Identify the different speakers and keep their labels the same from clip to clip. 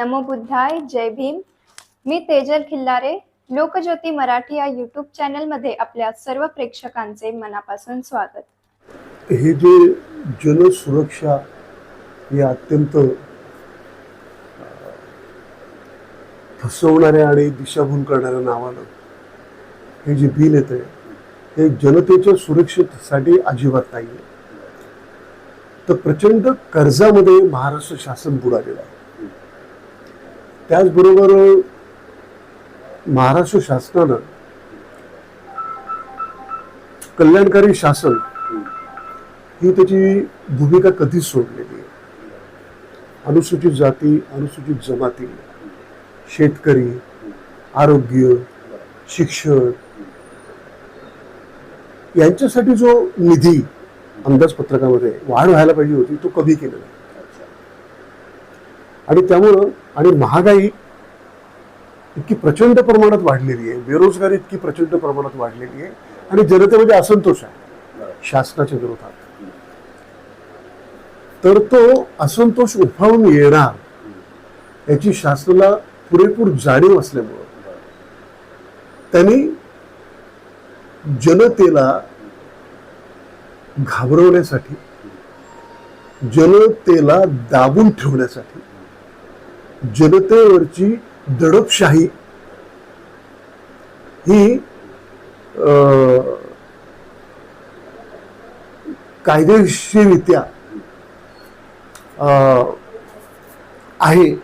Speaker 1: नमो बुद्धाय जय भीम. मी तेजल खिल्लारे लोकज्योती मराठी या यूट्यूब चॅनलमध्ये आपल्या सर्व प्रेक्षकांचे मनापासून स्वागत.
Speaker 2: हे जे जनसुरक्षा हे अत्यंत फसवणाऱ्या आणि दिशाभूल करणाऱ्या नावानं हे जे बिल येत आहे हे जनतेच्या सुरक्षेसाठी अजिबात नाही आहे तर प्रचंड कर्जामध्ये महाराष्ट्र शासन बुडालेलं आहे. त्याचबरोबर महाराष्ट्र शासनानं कल्याणकारी शासन ही त्याची भूमिका कधीच सोडलेली आहे अनुसूचित जाती अनुसूचित जमाती शेतकरी आरोग्य शिक्षण यांच्यासाठी जो निधी अंदाजपत्रकामध्ये वाढ व्हायला पाहिजे होती तो कमी केलेला आहे. आणि त्यामुळं आणि महागाई इतकी प्रचंड प्रमाणात वाढलेली आहे. बेरोजगारी इतकी प्रचंड प्रमाणात वाढलेली आहे. आणि जनतेमध्ये असंतोष आहे. शासनाच्या विरोधात. तर तो असंतोष उफाळून येणार याची शासनाला पुरेपूर जाणीव असल्यामुळं त्यांनी जनतेला घाबरवण्यासाठी जनतेला दाबून ठेवण्यासाठी जनतेवरची दडपशाही. ही अं, कायदेशीररित्या अं, आहे.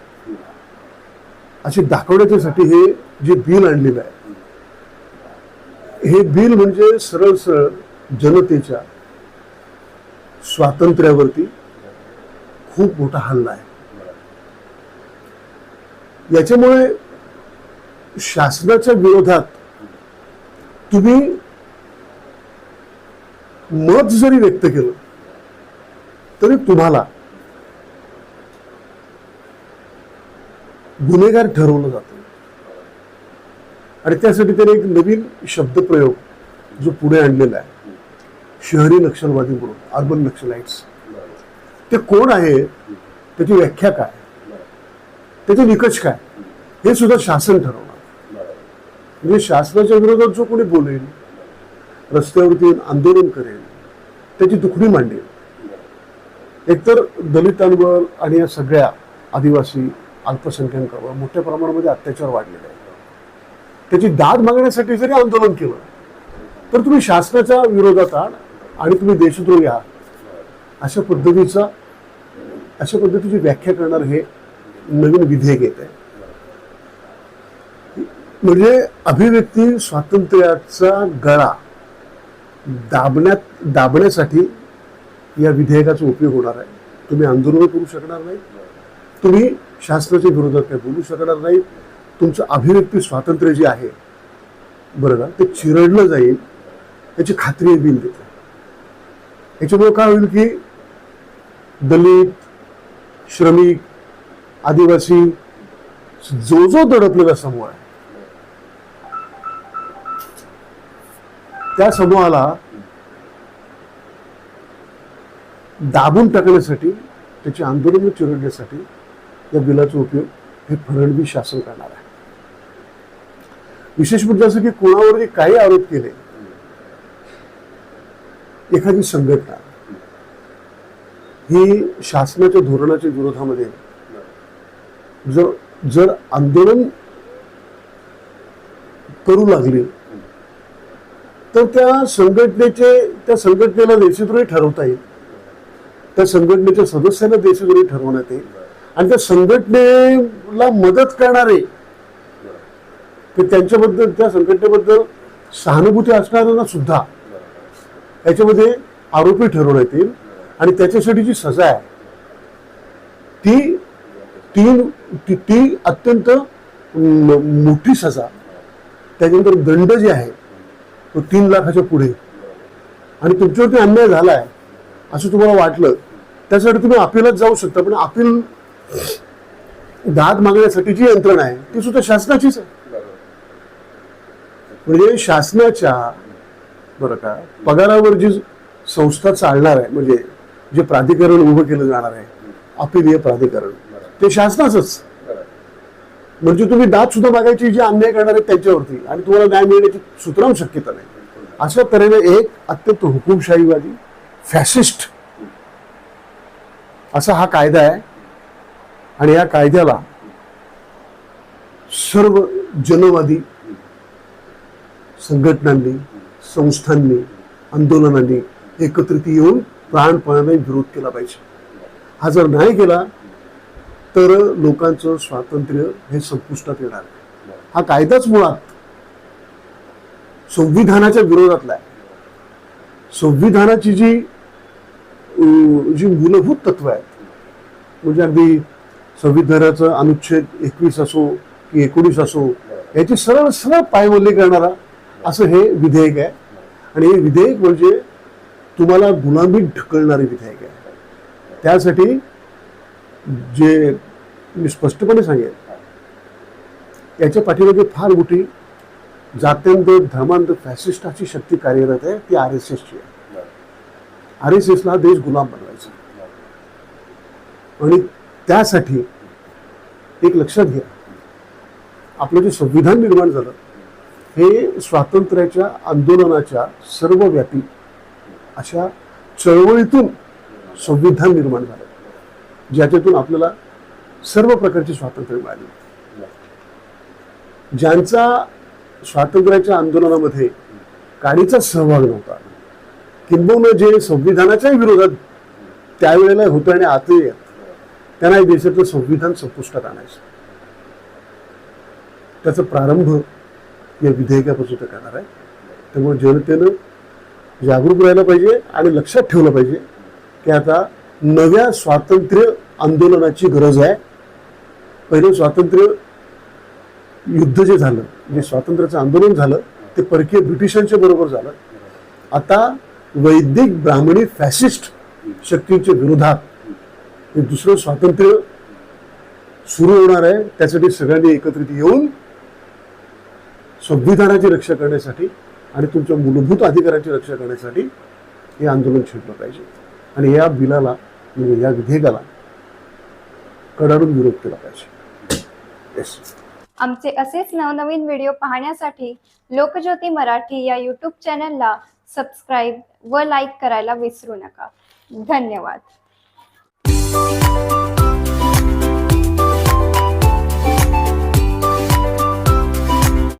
Speaker 2: असे दाखवण्याच्यासाठी हे जे बिल आणलेलं आहे हे बिल म्हणजे सरळ सरळ जनतेच्या स्वातंत्र्यावरती खूप मोठा हल्ला आहे. याच्यामुळे शासनाच्या विरोधात तुम्ही मत जरी व्यक्त केलं तरी तुम्हाला गुन्हेगार ठरवलं जातं. आणि त्यासाठी त्याने एक नवीन शब्दप्रयोग जो पुढे आणलेला आहे. शहरी नक्षलवादी म्हणून अर्बन नक्षलाइट्स. ते कोण आहे? त्याची व्याख्या काय? त्याचे निकष काय? हे सुद्धा शासन ठरवणार. म्हणजे शासनाच्या विरोधात जो कोणी बोलेल रस्त्यावरती येऊन आंदोलन करेल त्याची दुखणी मांडेल. एकतर दलितांवर आणि या सगळ्या आदिवासी अल्पसंख्याकांवर मोठ्या प्रमाणामध्ये अत्याचार वाढलेले आहे त्याची दाद मागण्यासाठी जरी आंदोलन केलं तर तुम्ही शासनाच्या विरोधात आण आणि तुम्ही देशद्रोही आहात. अशा पद्धतीचा अशा पद्धतीची व्याख्या करणार हे नवीन विधेयक येत. आहे म्हणजे अभिव्यक्ती स्वातंत्र्याचा गळा दाबण्यात दाबण्यासाठी या विधेयकाचा उपयोग होणार आहे. तुम्ही आंदोलन करू शकणार नाही तुम्ही शास्त्राच्या विरोधात काही बोलू शकणार नाही तुमचं अभिव्यक्ती स्वातंत्र्य जे आहे बरं ना ते चिरडलं जाईल याची खात्री बिल देते याच्यामुळे काय होईल की दलित श्रमिक आदिवासी जो जो दडपलेला समूह आहे त्या समूहाला दाबून टाकण्यासाठी त्याची आंदोलन चिरडण्यासाठी या बिलाचा उपयोग हे फडणवीस शासन करणार आहे. विशेष म्हणजे असं की कोणावरती काही आरोप केले एखादी संघटना ही शासनाच्या धोरणाच्या विरोधामध्ये जर जर आंदोलन करू लागले तर त्या संघटनेचे त्या संघटनेला देशद्रोही ठरवता येईल. त्या संघटनेच्या सदस्यांना देशद्रोही ठरवण्यात येईल. आणि त्या संघटनेला मदत करणारे ते त्यांच्याबद्दल त्या संघटनेबद्दल सहानुभूती असणाऱ्यांना सुद्धा याच्यामध्ये आरोपी ठरवण्यात येईल. आणि त्याच्यासाठी जी सजा आहे ती तीन ती ती अत्यंत मोठी सजा. त्याच्यानंतर दंड जे आहे तो तीन लाखाच्या पुढे. आणि तुमच्यावरती अन्याय झालाय असं तुम्हाला वाटलं त्यासाठी तुम्ही अपिलात जाऊ शकता पण अपील दाद मागण्यासाठी जी यंत्रणा आहे ती सुद्धा शासनाचीच आहे. म्हणजे शासनाच्या बरं का पगारावर जी संस्था चालणार आहे म्हणजे जे प्राधिकरण उभं केलं जाणार आहे अपिलीय प्राधिकरण ते शासनाचंच. म्हणजे तुम्ही दाद सुद्धा मागायची जे अन्याय करणार आहेत त्यांच्यावरती आणि तुम्हाला न्याय मिळण्याची सुतराम शक्यता नाही. अशा तऱ्हेने एक अत्यंत हुकुमशाहीवादी फॅसिस्ट असा हा कायदा आहे. आणि या कायद्याला सर्व जनवादी संघटनांनी संस्थांनी आंदोलनांनी एकत्रित येऊन प्राणपणाने विरोध केला पाहिजे. हा जर नाही केला तर लोकांचं स्वातंत्र्य हे संपुष्टात येणार आहे. हा कायदाच मुळात संविधानाच्या विरोधातला आहे. संविधानाची जी जी मूलभूत तत्व आहेत म्हणजे अगदी संविधानाचं अनुच्छेद एकवीस असो की एकोणीस असो याची सरळ सरळ पायमल्ली करणारा असं हे विधेयक आहे. आणि हे विधेयक म्हणजे तुम्हाला गुलामीत ढकलणारे विधेयक आहे. त्यासाठी जे मी स्पष्टपणे सांगेन. याच्या पाठीमागे फार मोठी जात्यांध धर्मांध फॅसिस्टाची शक्ती कार्यरत आहे ती आर एस एसची आहे. आर एस एसला हा देश गुलाम बनवायचा. आणि त्यासाठी एक लक्षात घ्या आपलं जे संविधान निर्माण झालं हे स्वातंत्र्याच्या आंदोलनाच्या सर्वव्यापी अशा चळवळीतून संविधान निर्माण झालं. ज्याच्यातून आपल्याला सर्व प्रकारचे स्वातंत्र्य मिळाले. ज्यांचा स्वातंत्र्याच्या आंदोलनामध्ये काडीचा सहभाग नव्हता किंबहुना जे संविधानाच्याही विरोधात त्यावेळेला होतं आणि आतही आहेत त्यांना या संविधान संपुष्टात आणायचं. त्याचा प्रारंभ या विधेयकापासून ते करणार आहे. त्यामुळे जनतेनं जागरूक राहायला पाहिजे आणि लक्षात ठेवलं पाहिजे की आता नव्या स्वातंत्र्य आंदोलनाची गरज आहे. पहिलं स्वातंत्र्य युद्ध जे झालं जे स्वातंत्र्याचं आंदोलन झालं ते परकीय ब्रिटिशांच्या बरोबर झालं. आता वैदिक ब्राह्मणी फॅसिस्ट शक्तींच्या विरोधात हे दुसरं स्वातंत्र्य सुरू होणार आहे. त्यासाठी सगळ्यांनी एकत्रित येऊन संविधानाची रक्षा करण्यासाठी आणि तुमच्या मूलभूत अधिकाराची रक्षा करण्यासाठी हे आंदोलन छेडलं पाहिजे. आणि या बिलाला म्हणजे या विधेयकाला कडाडून विरोध केला पाहिजे. येस
Speaker 1: आमचे असेच नवनवीन व्हिडिओ पाहण्यासाठी लोकज्योती मराठी या यूट्यूब चॅनलला सबस्क्राईब व लाईक करायला विसरू नका. धन्यवाद.